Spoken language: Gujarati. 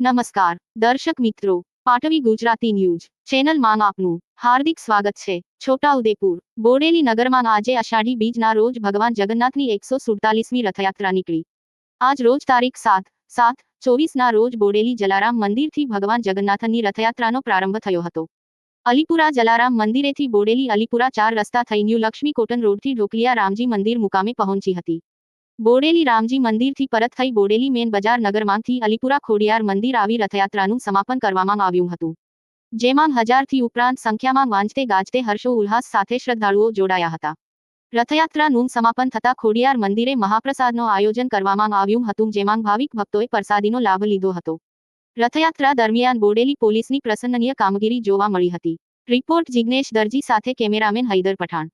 નમસ્કાર, દર્શક મિત્રો, પાટવી ગુજરાતી ન્યૂઝ ચેનલમાં આપનું હાર્દિક સ્વાગત છે. છોટાઉદેપુર, બોડેલી નગરમાં આજે અષાઢી બીજના રોજ ભગવાન જગન્નાથની એકસો સુડતાલીસમી રથયાત્રા નીકળી. આજ રોજ તારીખ સાત સાત, ચોવીસના રોજ બોડેલી જલારામ મંદિરથી ભગવાન જગન્નાથની રથયાત્રાનો પ્રારંભ થયો હતો. અલીપુરા જલારામ મંદિરેથી બોડેલી અલીપુરા ચાર રસ્તા થઈ ન્યૂ લક્ષ્મી કોટન રોડથી ઢોકલિયા રામજી મંદિર મુકામે પહોંચી હતી. બોડેલી રામજી મંદિરથી પરત થઈ બોડેલી મેન બજાર નગરમાંથી અલીપુરા ખોડિયાર મંદિર આવી રથયાત્રાનું સમાપન કરવામાં આવ્યું હતું. જેમાં હજારથી ઉપરાંત સંખ્યામાં વાંચતે ગાજતે હર્ષો ઉલ્લાસ સાથે શ્રદ્ધાળુઓ જોડાયા હતા. રથયાત્રાનું સમાપન થતા ખોડિયાર મંદિરે મહાપ્રસાદનો આયોજન કરવામાં આવ્યું હતું જેમાં ભાવિક ભક્તોએ પ્રસાદીનો લાભ લીધો હતો. રથયાત્રા દરમિયાન બોડેલી પોલીસની પ્રસન્નનીય કામગીરી જોવા મળી હતી. રિપોર્ટ જિગ્નેશ દરજી સાથે કેમેરામેન હૈદર પઠાણ.